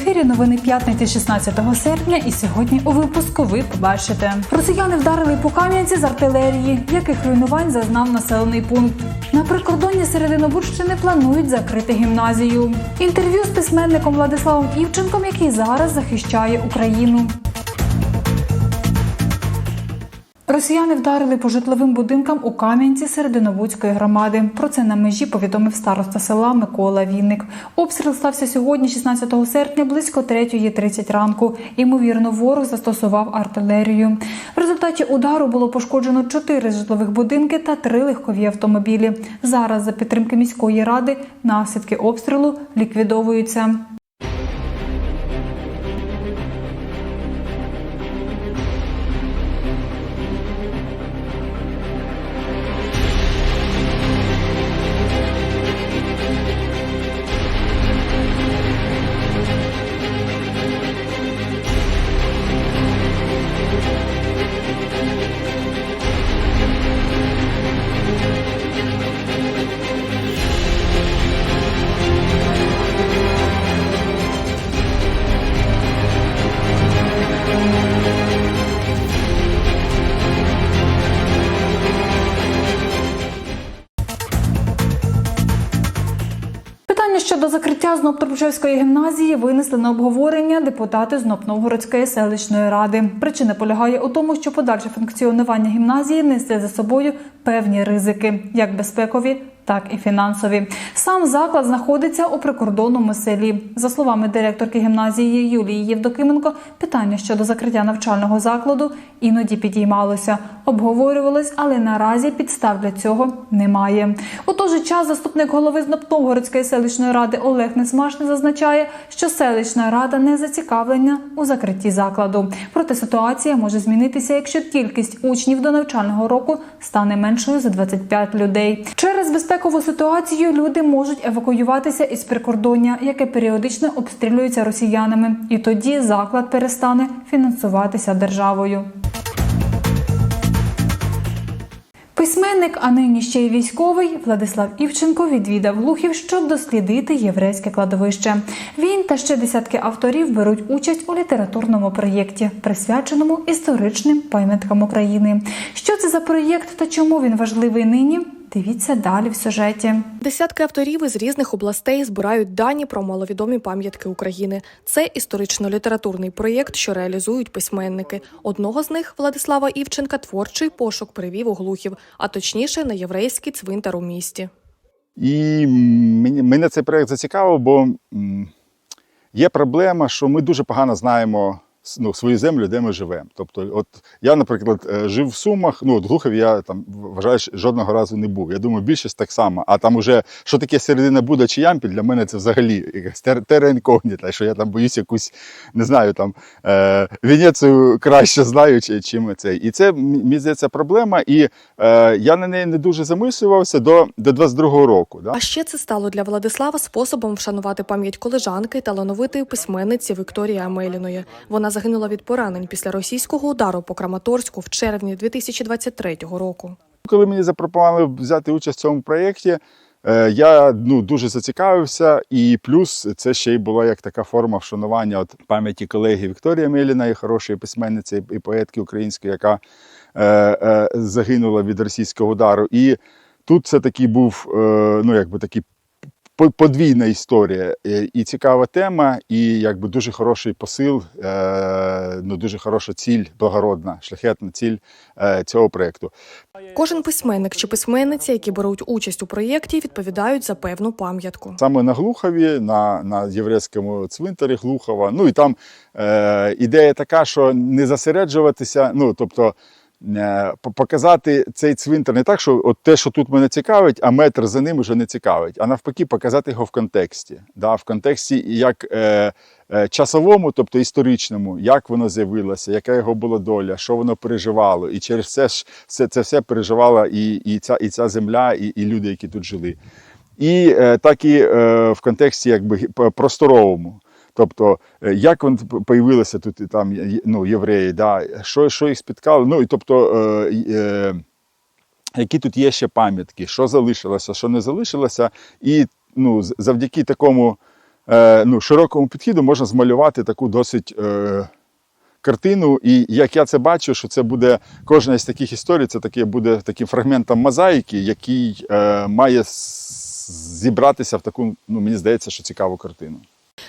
ефірі новини п'ятниці 16 серпня. І сьогодні у випуску ви побачите. Росіяни вдарили по Кам'янці з артилерії, яких руйнувань зазнав населений пункт. На прикордонні Серединобурщини планують закрити гімназію. Інтерв'ю з письменником Владиславом Івченком, який зараз захищає Україну. Росіяни вдарили по житловим будинкам у Кам'янці Серединовудської громади. Про це на межі повідомив староста села Микола Вінник. Обстріл стався сьогодні, 16 серпня, близько 3.30 ранку. Ймовірно, ворог застосував артилерію. В результаті удару було пошкоджено чотири житлових будинки та три легкові автомобілі. Зараз, за підтримки міської ради, наслідки обстрілу ліквідовуються. Щодо закриття Зноптобчевської гімназії винесли на обговорення депутати з Знопновгородської селищної ради. Причина полягає у тому, що подальше функціонування гімназії несе за собою певні ризики, як безпекові, так і фінансові. Сам заклад знаходиться у прикордонному селі. За словами директорки гімназії Юлії Євдокименко, питання щодо закриття навчального закладу іноді підіймалося, обговорювалось, але наразі підстав для цього немає. У той же час заступник голови Знопновгородської селищної ради Олег Несмашний зазначає, що селищна рада не зацікавлена у закритті закладу. Проте ситуація може змінитися, якщо кількість учнів до навчального року стане меншою за 25 людей. Через безпекову ситуацію люди можуть евакуюватися із прикордоння, яке періодично обстрілюється росіянами, і тоді заклад перестане фінансуватися державою. Письменник, а нині ще й військовий Владислав Івченко відвідав Глухів, щоб дослідити єврейське кладовище. Він та ще десятки авторів беруть участь у літературному проєкті, присвяченому історичним пам'яткам України. Що це за проєкт та чому він важливий нині? Дивіться далі в сюжеті. Десятки авторів із різних областей збирають дані про маловідомі пам'ятки України. Це історично-літературний проєкт, що реалізують письменники. Одного з них, Владислава Івченка, творчий пошук привів у Глухів, а точніше на єврейський цвинтар у місті. І мене цей проєкт зацікавив, бо є проблема, що ми дуже погано знаємо ну, свою землю, де ми живемо. Тобто, от я, наприклад, е, жив в Сумах, ну, от Глухов я там вважаю, що жодного разу не був. Я думаю, більшість так само. А там уже що таке середина Буда чи Ямпіль, для мене це взагалі якась тер- інкогніта, що я там боюсь якусь, не знаю, там е, Венецію краще знаю, чи, чим це. І це мені здається проблема. І е, я на неї не дуже замислювався до, до 22-го року. Да? А ще це стало для Владислава способом вшанувати пам'ять колежанки талановитої письменниці Вікторії Амеліної. Вона загинула від поранень після російського удару по Краматорську в червні 2023 року. Коли мені запропонували взяти участь в цьому проєкті, е, я ну, дуже зацікавився, і плюс це ще й була як така форма вшанування от пам'яті колеги Вікторії Меліної, хорошої письменниці і поетки української, яка е, е, загинула від російського удару. І тут це такий був е, ну, якби такий подвійна історія е, і цікава тема, і якби дуже хороший посил, е, ну дуже хороша ціль, благородна, шляхетна ціль е, цього проєкту. Кожен письменник чи письменниця, які беруть участь у проєкті, відповідають за певну пам'ятку. Саме на Глухові, на, на єврейському цвинтарі Глухова. Ну і там е, ідея така, що не засереджуватися, ну тобто. Е, по- Показати цей цвинтар не так, що от те, що тут мене цікавить, а метр за ним вже не цікавить, а навпаки, показати його в контексті. Да, в контексті як е, е, часовому, тобто історичному, як воно з'явилося, яка його була доля, що воно переживало. І через це ж все це все переживала і, і, ця, і ця земля, і, і люди, які тут жили. І е, так і е, в контексті якби просторовому. Тобто, е, як вони появилися тут і там ну, євреї, да, що, що їх спіткало, ну і тобто, е, е, які тут є ще пам'ятки, що залишилося, що не залишилося, і ну, завдяки такому е, ну, широкому підходу можна змалювати таку досить е, картину. І як я це бачу, що це буде кожна із таких історій, це таке буде таким фрагментом мозаїки, який е, має зібратися в таку, ну мені здається, що цікаву картину.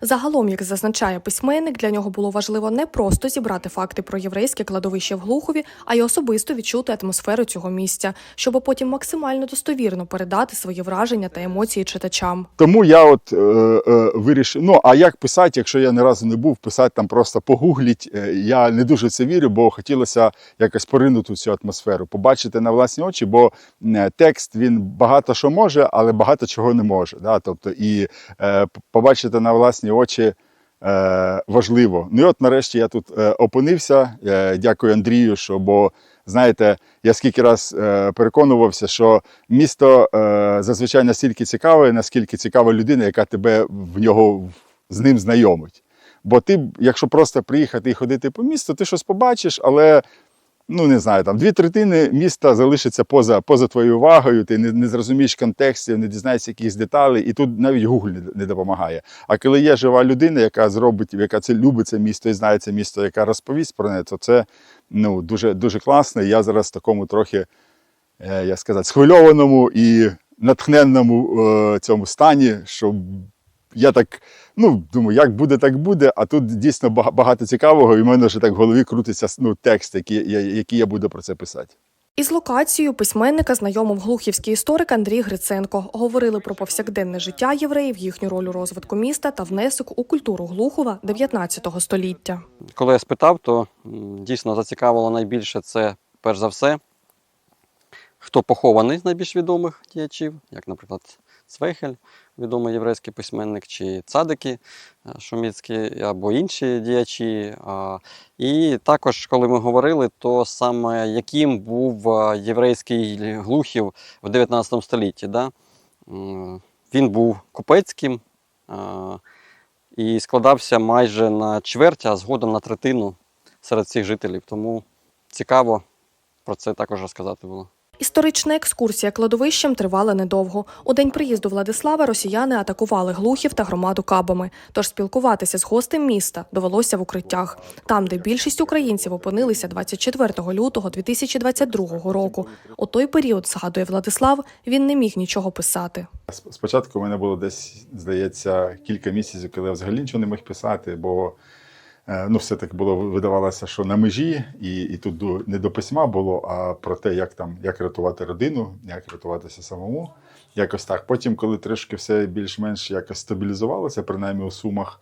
Загалом, як зазначає письменник, для нього було важливо не просто зібрати факти про єврейське кладовище в Глухові, а й особисто відчути атмосферу цього місця, щоб потім максимально достовірно передати свої враження та емоції читачам. Тому я от е, е, вирішив. Ну а як писати, якщо я ні разу не був, писати там просто погугліть. Е, Я не дуже це вірю, бо хотілося якось поринути цю атмосферу, побачити на власні очі, бо е, текст він багато що може, але багато чого не може. Да? Тобто, і е, побачити на власні очі. Е, важливо. Ну і от нарешті я тут е, опинився. Е, дякую Андрію, що бо знаєте, я скільки раз переконувався, що місто зазвичай настільки цікаве, наскільки цікава людина, яка тебе в нього з ним знайомить. Бо ти, якщо просто приїхати і ходити по місту, ти щось побачиш, але ну не знаю, там дві третини міста залишиться поза, поза твоєю увагою, ти не, не зрозумієш контекстів, не дізнаєшся якихось деталей, і тут навіть Google не, не допомагає. А коли є жива людина, яка зробить, яка це любить це місто і знає це місто, яка розповість про неї, то це ну, дуже, дуже класно. І я зараз такому трохи, е, як сказати, схвильованому і натхненному е, цьому стані, що я так, ну, думаю, як буде, так буде. А тут дійсно багато цікавого, і в мене вже так в голові крутиться ну, текст, який, я- який я буду про це писати. Із локацією письменника знайомив глухівський історик Андрій Гриценко. Говорили про повсякденне життя євреїв, їхню роль у розвитку міста та внесок у культуру Глухова 19 століття. Коли я спитав, то дійсно зацікавило найбільше це, перш за все, хто похований з найбільш відомих діячів, як, наприклад, Цвейхель, відомий єврейський письменник, чи цадики е, Шуміцькі, або інші діячі. І також, коли ми говорили, то саме яким був е, єврейський глухів в 19 столітті. Да? Він був купецьким. е, і складався майже на чверть, а згодом на третину серед всіх жителів. Тому цікаво про це також розказати було. Історична екскурсія кладовищем тривала недовго. У день приїзду Владислава росіяни атакували глухів та громаду кабами. Тож спілкуватися з гостем міста довелося в укриттях, там, де більшість українців опинилися 24 лютого 2022 року. У той період, згадує Владислав, він не міг нічого писати. Спочатку у мене було десь, здається, кілька місяців, коли я взагалі нічого не міг писати, бо ну, все таки було видавалося, що на межі, і, і тут до, не до письма було, а про те, як там як рятувати родину, як рятуватися самому. Якось так. Потім, коли трішки все більш-менш якось стабілізувалося, принаймні у сумах,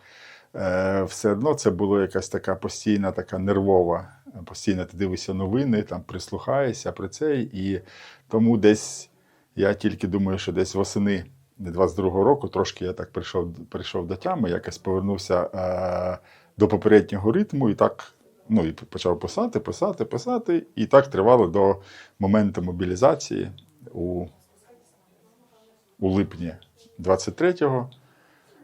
е, все одно це було якась така постійна, така нервова. Постійно ти дивишся новини, там прислухаєшся про це. І тому десь я тільки думаю, що десь восени 22-го року трошки я так прийшов, прийшов до тями, якось повернувся е, до попереднього ритму і так. Ну і почав писати, писати, писати. І так тривало до моменту мобілізації у, у липні 23-го.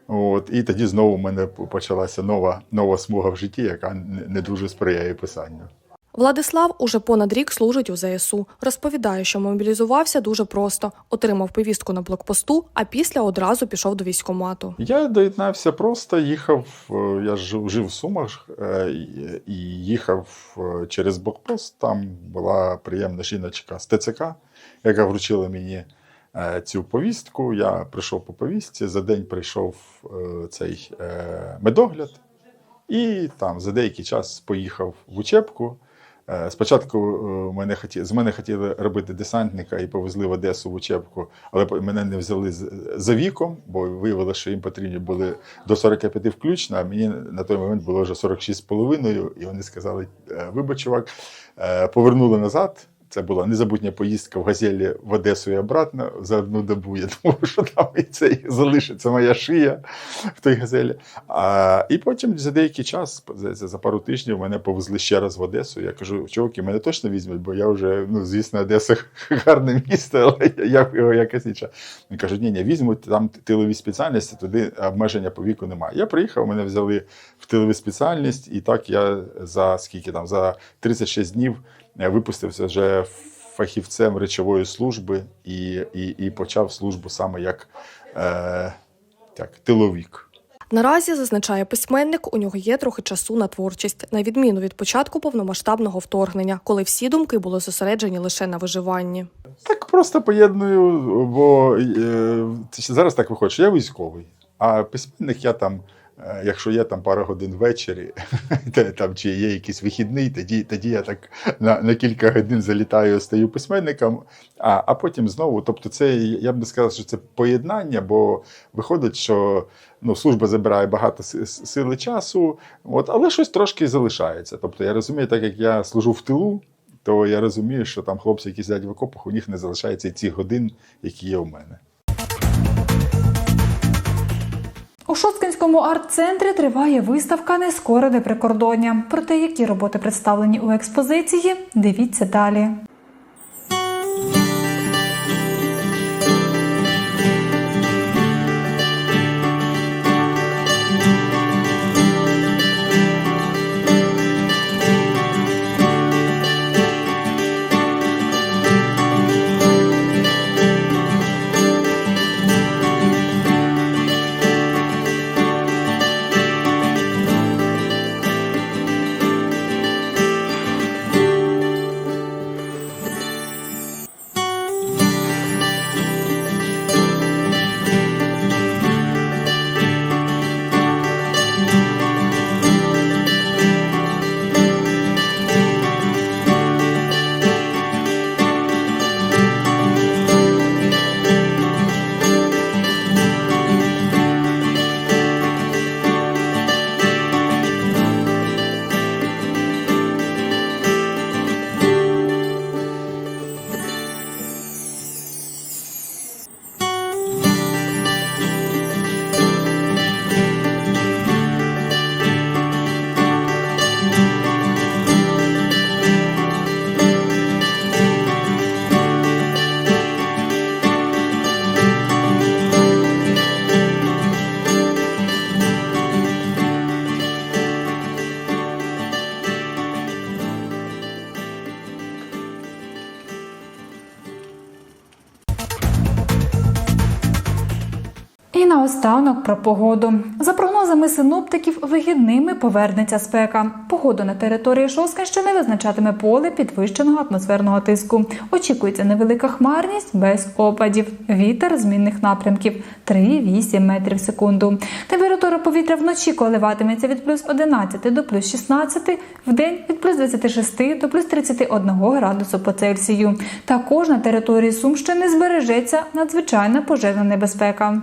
От, і тоді знову в мене почалася нова, нова смуга в житті, яка не, дуже сприяє писанню. Владислав уже понад рік служить у ЗСУ. Розповідає, що мобілізувався дуже просто. Отримав повістку на блокпосту, а після одразу пішов до військкомату. Я доєднався просто, їхав. е, Я жив, жив в Сумах е, і- їхав е, через блокпост. Там була приємна жіночка з ТЦК, яка вручила мені цю повістку. Я прийшов по повістці. За день прийшов цей медогляд, і там за деякий час поїхав в учебку. Е, Спочатку е, мене хотіли, з мене хотіли робити десантника і повезли в Одесу в учебку, але мене не взяли за віком, бо виявилося, що їм потрібні були до 45 включно, а мені на той момент було вже 46,5, і вони сказали: «Е, вибач, чувак, повернули назад. Це була незабутня поїздка в газелі в Одесу і обратно за одну добу. Я думав, що там і це і залишиться моя шия в той газелі. А, і потім за деякий час, за пару тижнів, мене повезли ще раз в Одесу. Я кажу, чуваки, мене точно візьмуть, бо я вже, ну, звісно, Одеса гарне місто, але я його якось інше. Вони кажуть, ні, ні, візьмуть там тилові спеціальності, туди обмеження по віку немає. Я приїхав, мене взяли в тилову спеціальність, і так я за скільки там, за 36 днів випустився вже фахівцем речової служби і, і, і почав службу саме як, е, як тиловік. Наразі зазначає письменник, у нього є трохи часу на творчість, на відміну від початку повномасштабного вторгнення, коли всі думки були зосереджені лише на виживанні. Так просто поєдную, бо е, зараз так виходить, що я військовий, а письменник я там, якщо є там пара годин ввечері, там, чи є якийсь вихідний, тоді, тоді я так на, на кілька годин залітаю, стаю письменником, а, а потім знову. Тобто, це я б не сказав, що це поєднання, бо виходить, що ну, служба забирає багато сили часу, от, але щось трошки залишається. Тобто я розумію, так як я служу в тилу то я розумію, що там хлопці, які сидять в окопах, у них не залишається і цих годин, які є у мене. У Шоцкинському арт-центрі триває виставка Нескорене прикордоння. Про те, які роботи представлені у експозиції, дивіться далі. Наостанок про погоду. За прогнозами синоптиків, вихідними повернеться спека. Погоду на території Шоскинщини визначатиме поле підвищеного атмосферного тиску. Очікується невелика хмарність без опадів. Вітер змінних напрямків 3-8 метрів в секунду. Температура повітря вночі коливатиметься від плюс 11 до плюс 16, в день від плюс 26 до плюс 31 градусу по Цельсію. Також на території Сумщини збережеться надзвичайна пожежна небезпека.